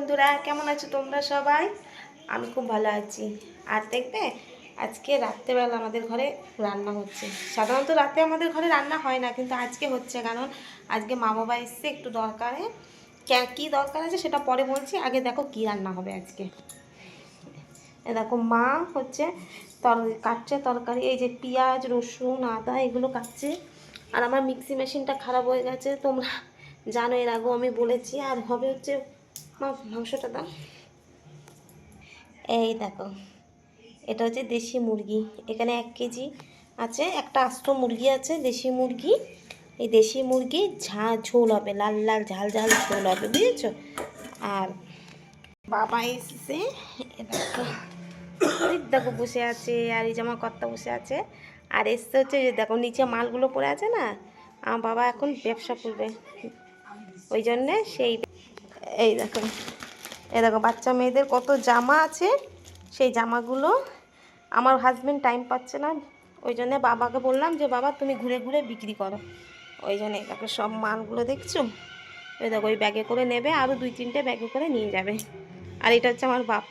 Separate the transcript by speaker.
Speaker 1: বন্ধুরা, কেমন আছো তোমরা সবাই? আমি খুব ভালো আছি। আর দেখবে, আজকে রাত্রেবেলা আমাদের ঘরে রান্না হচ্ছে। সাধারণত রাতে আমাদের ঘরে রান্না হয় না, কিন্তু আজকে হচ্ছে। কারণ আজকে মা বাবা এসছে, একটু দরকারে। কে- দরকার আছে সেটা পরে বলছি। আগে দেখো কি রান্না হবে আজকে। দেখো, মা হচ্ছে তর, কাটছে তরকারি। এই যে পেঁয়াজ, রসুন, আদা, এগুলো কাটছে। আর আমার মিক্সি মেশিনটা খারাপ হয়ে গেছে। তোমরা জানো, এর আগেও আমি বলেছি। আর হবে হচ্ছে মাংসটা দাও। এই দেখো, এটা হচ্ছে দেশি মুরগি। এখানে এক কেজি আছে, একটা আস্ত মুরগি আছে, দেশি মুরগি। এই দেশি মুরগি ঝা ঝোল হবে, লাল লাল, ঝাল ঝাল, ঝোল হবে, বুঝেছ? আর বাবা এসেছে দেখো বসে আছে, আর এই জামা কর্তা বসে আছে। আর এসছে হচ্ছে যে দেখো, নিচে মালগুলো পড়ে আছে না? আমার বাবা এখন ব্যবসা করবে। ওই জন্যে সেই এই দেখো এই দেখো বাচ্চা মেয়েদের কত জামা আছে। সেই জামাগুলো আমার হাজব্যান্ড টাইম পাচ্ছে না। ওই জন্যে বাবাকে বললাম যে, বাবা, তুমি ঘুরে ঘুরে বিক্রি করো। ওই জন্য দেখো, সব মালগুলো দেখছ? ওই দেখো, ওই ব্যাগে করে নেবে আরও দুই তিনটে ব্যাগে করে নিয়ে যাবে। আর এটা হচ্ছে আমার বাপ।